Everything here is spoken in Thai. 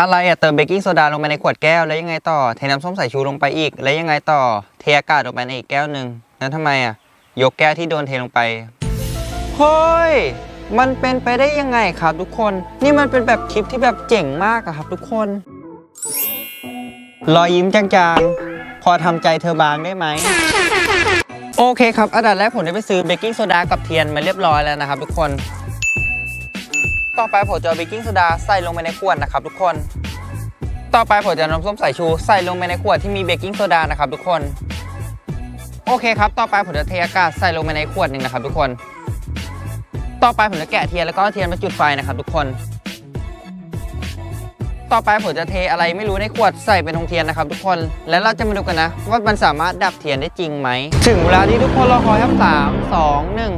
อะไรอะเติมเบกกิ้งโซดาลงไปในขวดแก้วแล้วยังไงต่อเทน้ำส้มสายชูลงไปอีก แล้วยังไงต่อเทอากาศลงไปในอีกแก้วหนึ่งแล้วทำไมอะยกแก้วที่โดนเทลงไปเฮ้ยมันเป็นไปได้ยังไงครับทุกคน นี่มันเป็นแบบคลิปที่แบบเจ๋งมากอะครับทุกคน รอยยิ้มจางๆ พอทำใจเธอบางได้ไหมโอเคครับ อันดับแรกผมได้ไปซื้อเบกกิ้งโซดากับเทียนมาเรียบร้อยแล้วนะครับทุกคน ต่อไปผมจะเอาเบกกิ้งโซดาใส่ลงไปในขวดนะครับทุกคน ต่อไปผมจะน้ำส้มสายชูใส่ลงไปในขวดที่มีเบกกิ้งโซดานะครับทุกคน โอเคครับ ต่อไปผมจะเทอากาศใส่ลงไปในขวดหนึ่งนะครับทุกคน ต่อไปผมจะแกะเทียนแล้วก็เอาเทียนมาจุดไฟนะครับทุกคน ต่อไปผมจะเทอะไรไม่รู้ในขวดใส่เป็นธงเทียนนะครับทุกคน แล้วเราจะมาดูกันนะ ว่ามันสามารถดับเทียนได้จริงไหม ถึงเวลาที่ทุกคนรอคอยครับสามสองหนึ่ง